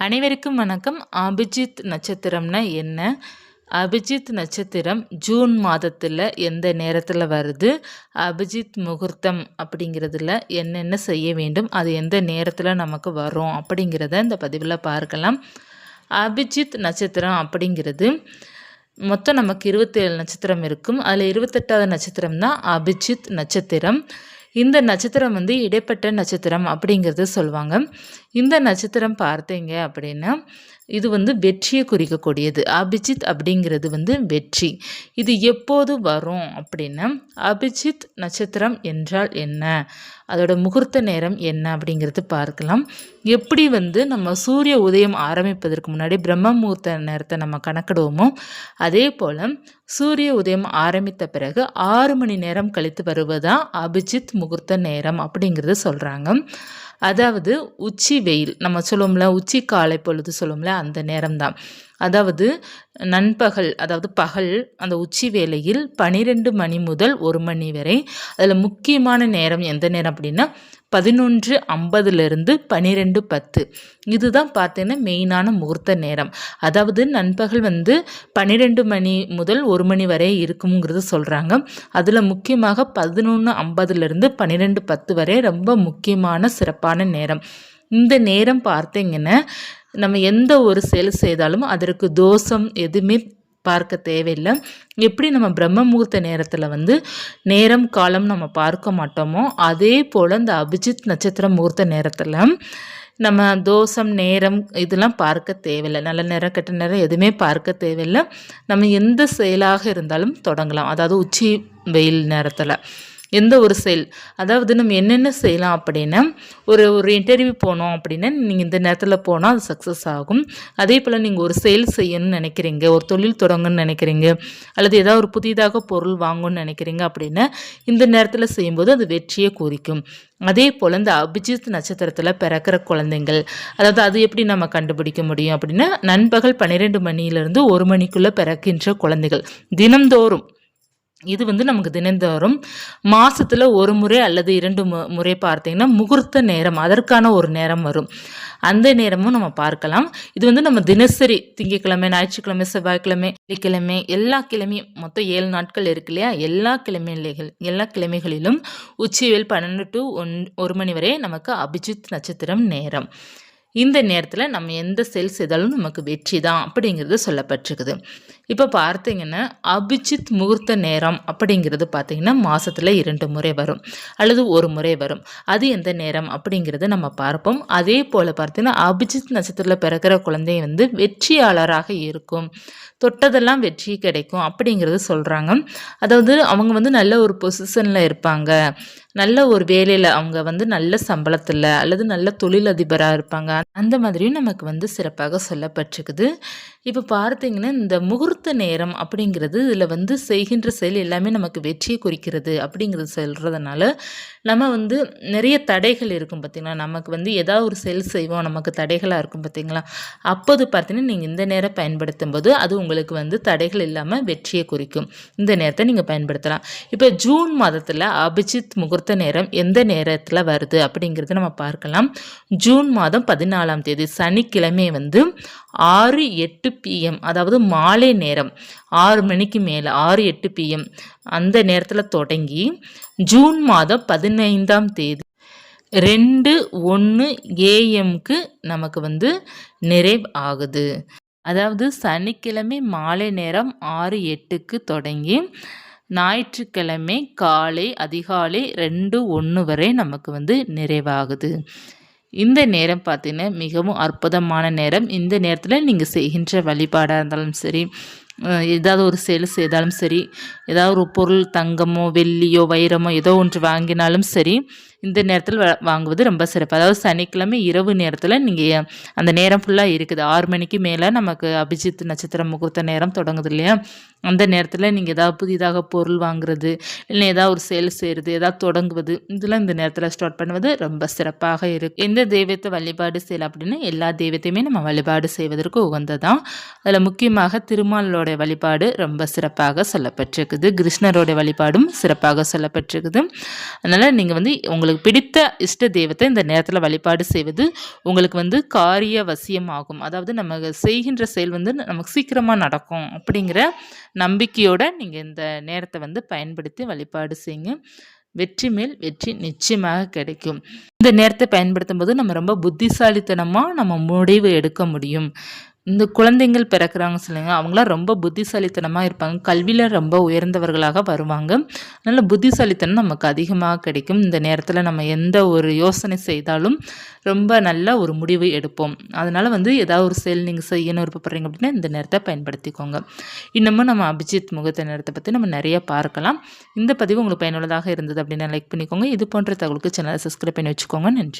அனைவருக்கும் வணக்கம். அபிஜித் நட்சத்திரம்னா என்ன? அபிஜித் நட்சத்திரம் ஜூன் மாதத்தில் எந்த நேரத்தில் வருது? அபிஜித் முகூர்த்தம் அப்படிங்கிறதுல என்னென்ன செய்ய வேண்டும்? அது எந்த நேரத்தில் நமக்கு வரும்? அப்படிங்கிறத இந்த பதிவில் பார்க்கலாம். அபிஜித் நட்சத்திரம் அப்படிங்கிறது மொத்தம் நமக்கு இருபத்தேழு நட்சத்திரம் இருக்கும். அதில் இருபத்தெட்டாவது நட்சத்திரம் தான் அபிஜித் நட்சத்திரம். இந்த நட்சத்திரம் வந்து இடைப்பட்ட நட்சத்திரம் அப்படிங்கிறது சொல்லுவாங்க. இந்த நட்சத்திரம் பார்த்தீங்க அப்படின்னா இது வந்து வெற்றியை குறிக்கக்கூடியது. அபிஜித் அப்படிங்கிறது வந்து வெற்றி. இது எப்போது வரும் அப்படின்னா அபிஜித் நட்சத்திரம் என்றால் என்ன? அதோட முகூர்த்த நேரம் என்ன அப்படிங்கிறது பார்க்கலாம். எப்படி வந்து நம்ம சூரிய உதயம் ஆரம்பிப்பதற்கு முன்னாடி பிரம்ம முகூர்த்த நேரத்தை நம்ம கணக்கிடுவோமோ அதே போல் சூரிய உதயம் ஆரம்பித்த பிறகு ஆறு மணி நேரம் கழித்து வருவதான் அபிஜித் முகூர்த்த நேரம் அப்படிங்கிறது சொல்கிறாங்க அதாவது உச்சி வெயில் நம்ம சொல்லுவோம்ல உச்சி காலை பொழுது சொல்லுவோம்ல அந்த நேரம்தான். அதாவது நண்பகல் அதாவது பகல் அந்த உச்சி வேளையில் பனிரெண்டு மணி முதல் ஒரு மணி வரை. அதில் முக்கியமான நேரம் எந்த நேரம் அப்படின்னா பதினொன்று ஐம்பதுலேருந்து பன்னிரெண்டு பத்து. இதுதான் பார்த்தீங்கன்னா மெயினான முகூர்த்த நேரம். அதாவது நண்பகல் வந்து பன்னிரெண்டு மணி முதல் ஒரு மணி வரை இருக்குங்கிறது சொல்கிறாங்க அதில் முக்கியமாக பதினொன்று ஐம்பதுலேருந்து பன்னிரெண்டு பத்து வரை ரொம்ப முக்கியமான சிறப்பான நேரம். இந்த நேரம் பார்த்தீங்கன்னா நம்ம எந்த ஒரு செயல் செய்தாலும் அதற்கு தோஷம் எதுவுமே பார்க்க தேவையில்லை. எப்படி நம்ம பிரம்ம முகூர்த்த நேரத்தில் வந்து நேரம் காலம் நம்ம பார்க்க மாட்டோமோ அதே போல் இந்த அபிஜித் நட்சத்திர முகூர்த்த நேரத்தில் நம்ம தோஷம் நேரம் இதெல்லாம் பார்க்க தேவையில்லை. நல்ல நேரம் கெட்ட நேரம் எதுவுமே பார்க்க தேவையில்லை. நம்ம எந்த செயலாக இருந்தாலும் தொடங்கலாம். அதாவது உச்சி வெயில் நேரத்தில். எந்த ஒரு செயல் அதாவது நம்ம என்னென்ன செய்யலாம் அப்படின்னா ஒரு ஒரு இன்டர்வியூ போனோம் அப்படின்னா நீங்கள் இந்த நேரத்தில் போனால் அது சக்ஸஸ் ஆகும். அதே போல் நீங்கள் ஒரு செயல் செய்யணும்னு நினைக்கிறீங்க ஒரு தொழில் தொடங்கணும்னு நினைக்கிறீங்க அல்லது ஏதாவது ஒரு புதிதாக பொருள் வாங்கணும்னு நினைக்கிறீங்க அப்படின்னா இந்த நேரத்தில் செய்யும்போது அது வெற்றியை குறிக்கும். அதே போல் இந்த அபிஜித் நட்சத்திரத்தில் பிறக்கிற குழந்தைங்கள் அதாவது அது எப்படி நம்ம கண்டுபிடிக்க முடியும் அப்படின்னா நண்பகல் பன்னிரெண்டு மணியிலிருந்து ஒரு மணிக்குள்ளே பிறக்கின்ற குழந்தைகள் தினந்தோறும் இது வந்து நமக்கு தினந்தோறும் மாதத்தில் ஒரு முறை அல்லது இரண்டு மு முறை பார்த்தீங்கன்னா முகூர்த்த நேரம் அதற்கான ஒரு நேரம் வரும். அந்த நேரமும் நம்ம பார்க்கலாம். இது வந்து நம்ம தினசரி திங்கக்கிழமை ஞாயிற்றுக்கிழமை செவ்வாய்க்கிழமை வெள்ளிக்கிழமை எல்லா கிழமையும் மொத்தம் ஏழு நாட்கள் இருக்கு இல்லையா? எல்லா கிழமைகள் எல்லா கிழமைகளிலும் உச்சிவேல் பன்னெண்டு டு ஒன் ஒரு மணி வரை நமக்கு அபிஜித் நட்சத்திரம் நேரம். இந்த நேரத்தில் நம்ம எந்த செல் செய்தாலும் நமக்கு வெற்றி தான் அப்படிங்கிறது சொல்லப்பட்டிருக்குது. இப்போ பார்த்தீங்கன்னா அபிஜித் முகூர்த்த நேரம் அப்படிங்கிறது பார்த்தீங்கன்னா மாதத்தில் இரண்டு முறை வரும். அல்லது ஒரு முறை வரும். அது எந்த நேரம் அப்படிங்கிறத நம்ம பார்ப்போம். அதே போல் பார்த்தீங்கன்னா அபிஜித் நட்சத்திரத்தில் பிறக்கிற குழந்தை வந்து வெற்றியாளராக இருக்கும். தொட்டதெல்லாம் வெற்றி கிடைக்கும் அப்படிங்கிறது சொல்கிறாங்க அதாவது அவங்க வந்து நல்ல ஒரு பொசிஷனில் இருப்பாங்க. நல்ல ஒரு வேலையில் அவங்க வந்து நல்ல சம்பளத்தில் அல்லது நல்ல தொழிலதிபராக இருப்பாங்க. அந்த மாதிரியும் நமக்கு வந்து சிறப்பாக சொல்லப்பட்டிருக்குது. இப்போ பார்த்தீங்கன்னா இந்த முகூர்த்த நேரம் அப்படிங்கிறது இதில் வந்து செய்கின்ற செயல் எல்லாமே நமக்கு வெற்றியை குறிக்கிறது அப்படிங்கிறது சொல்கிறதுனால நம்ம வந்து நிறைய தடைகள் இருக்கும் பார்த்திங்களா? நமக்கு வந்து ஏதாவது ஒரு செயல் செய்வோம் நமக்கு தடைகளாக இருக்கும் பார்த்திங்களா? அப்போது பார்த்தீங்கன்னா நீங்கள் இந்த நேரம் பயன்படுத்தும் போது அது உங்களுக்கு வந்து தடைகள் இல்லாமல் வெற்றியை குறிக்கும். இந்த நேரத்தை நீங்கள் பயன்படுத்தலாம். இப்போ ஜூன் மாதத்தில் அபிஜித் முகூர்த்த நேரம் எந்த நேரத்தில் வருது அப்படிங்கிறத நம்ம பார்க்கலாம். ஜூன் மாதம் பதினாலாம் தேதி சனிக்கிழமை வந்து ஆறு எட்டு பிஎம் அதாவது மாலை நேரம் நேரம். ஆறு மணிக்கு மேலே ஆறு எட்டு பிஎம் அந்த நேரத்தில் தொடங்கி ஜூன் மாதம் பதினைந்தாம் தேதி ரெண்டு ஒன்று ஏஎம்க்கு நமக்கு வந்து நிறைவு ஆகுது. அதாவது சனிக்கிழமை மாலை நேரம் ஆறு எட்டுக்கு தொடங்கி ஞாயிற்றுக்கிழமை காலை அதிகாலை ரெண்டு ஒன்று வரை நமக்கு வந்து நிறைவாகுது. இந்த நேரம் பார்த்தீங்கன்னா மிகவும் அற்புதமான நேரம். இந்த நேரத்தில் நீங்கள் செய்கின்ற வழிபாடாக இருந்தாலும் சரி ஏதாவது ஒரு செயல் செய்தாலும் சரி ஏதாவது ஒரு பொருள் தங்கமோ வெள்ளியோ வைரமோ ஏதோ ஒன்று வாங்கினாலும் சரி இந்த நேரத்தில் வாங்குவது ரொம்ப சிறப்பு. அதாவது சனிக்கிழமை இரவு நேரத்தில் நீங்கள் அந்த நேரம் ஃபுல்லாக இருக்குது. ஆறு மணிக்கு மேலே நமக்கு அபிஜித் நட்சத்திரம் முகூர்த்த நேரம் தொடங்குது இல்லையா? அந்த நேரத்தில் நீங்கள் ஏதாவது புதிதாக பொருள் வாங்குறது இல்லை ஏதாவது ஒரு சேல் செய்கிறது ஏதாவது தொடங்குவது இதெல்லாம் இந்த நேரத்தில் ஸ்டார்ட் பண்ணுவது ரொம்ப சிறப்பாக இருக்குது எந்த தெய்வத்தை வழிபாடு செய்யலாம் அப்படின்னு எல்லா தெய்வத்தையுமே நம்ம வழிபாடு செய்வதற்கு உகந்ததான் அதில் முக்கியமாக திருமாலோடைய வழிபாடு ரொம்ப சிறப்பாக சொல்லப்பட்டிருக்குது. கிருஷ்ணரோடைய வழிபாடும் சிறப்பாக சொல்லப்பட்டிருக்குது. அதனால் நீங்கள் வந்து உங்களுக்கு உங்களுக்கு பிடித்த இஷ்ட தெய்வத்தை இந்த நேரத்தில் வழிபாடு செய்வது உங்களுக்கு வந்து காரிய வசியமாகும் அதாவது நம்ம செய்கின்ற செயல் வந்து நமக்கு சீக்கிரமாக நடக்கும் அப்படிங்கிற நம்பிக்கையோடு நீங்கள் இந்த நேரத்தை வந்து பயன்படுத்தி வழிபாடு செய்யுங்க. வெற்றி மேல் வெற்றி நிச்சயமாக கிடைக்கும். இந்த நேரத்தை பயன்படுத்தும் போது நம்ம ரொம்ப புத்திசாலித்தனமாக நம்ம முடிவு எடுக்க முடியும். இந்த குழந்தைங்கள் பிறக்கிறாங்க சொல்லுங்க அவங்களாம் ரொம்ப புத்திசாலித்தனமாக இருப்பாங்க. கல்வியில் ரொம்ப உயர்ந்தவர்களாக வருவாங்க. அதனால் புத்திசாலித்தனம் நமக்கு அதிகமாக கிடைக்கும். இந்த நேரத்தில் நம்ம எந்த ஒரு யோசனை செய்தாலும் ரொம்ப நல்ல ஒரு முடிவு எடுப்போம். அதனால் வந்து ஏதாவது ஒரு செயல் நீங்கள் செய்யணும் விருப்பப்படுறீங்க அப்படின்னா இந்த நேரத்தை பயன்படுத்திக்கோங்க. இன்னமும் நம்ம அபிஜித் முகத்த நேரத்தை பற்றி நம்ம நிறைய பார்க்கலாம். இந்த பதிவு உங்களுக்கு பயனுள்ளதாக இருந்தது அப்படின்னா லைக் பண்ணிக்கோங்க. இது போன்ற தகவலுக்கு சேனலை சப்ஸ்கிரைப் பண்ணி வச்சுக்கோங்க. நன்றி.